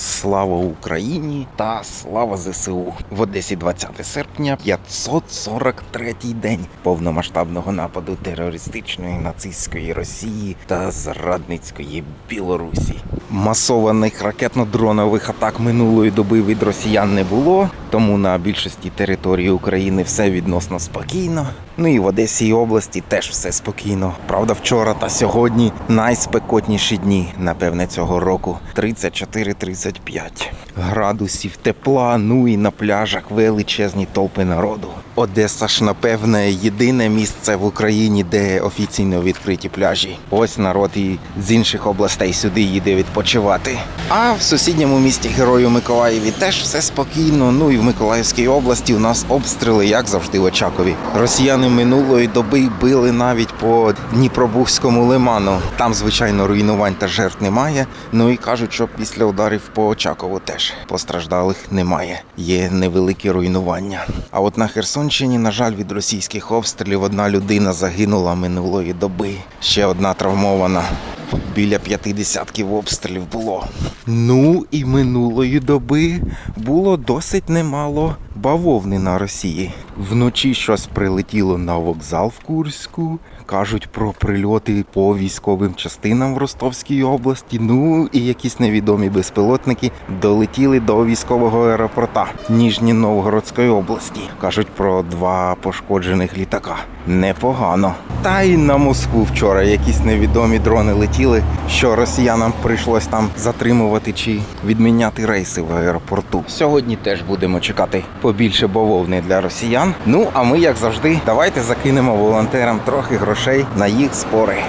Слава Україні та слава ЗСУ в Одесі 20 серпня, 543-й день повномасштабного нападу терористичної нацистської Росії та зрадницької Білорусі. Масованих ракетно-дронових атак минулої доби від росіян не було, тому на більшості території України все відносно спокійно. Ну і в Одесі і області теж все спокійно. Правда, вчора та сьогодні найспекотніші дні, напевне, цього року 34-35 градусів тепла. Ну і на пляжах величезні толпи народу. Одеса ж, напевне, єдине місце в Україні, де офіційно відкриті пляжі. Ось народ і з інших областей сюди їде відпочивати. А в сусідньому місті Герою Миколаєві теж все спокійно. Ну і в Миколаївській області у нас обстріли, як завжди, в Очакові. Росіяни минулої доби били навіть по Дніпробузькому лиману. Там, звичайно, руйнувань та жертв немає. Ну і кажуть, що після ударів по Очакову теж постраждалих немає. Є невеликі руйнування. А от на Херсонщині, на жаль, від російських обстрілів одна людина загинула минулої доби. Ще одна травмована. Біля п'ятидесятків обстрілів було. Ну і минулої доби було досить немало бавовни на Росії. Вночі щось прилетіло на вокзал в Курську. Кажуть про прильоти по військовим частинам в Ростовській області. Ну і якісь невідомі безпілотники долетіли до військового аеропорта Ніжні Новгородської області. Кажуть про два пошкоджених літака. Непогано. Та й на Москву вчора якісь невідомі дрони летіли, що росіянам прийшлось там затримувати чи відміняти рейси в аеропорту. Сьогодні теж будемо чекати побільше бавовни для росіян. Ну а ми, як завжди, давайте закинемо волонтерам трохи грошей на їх спори.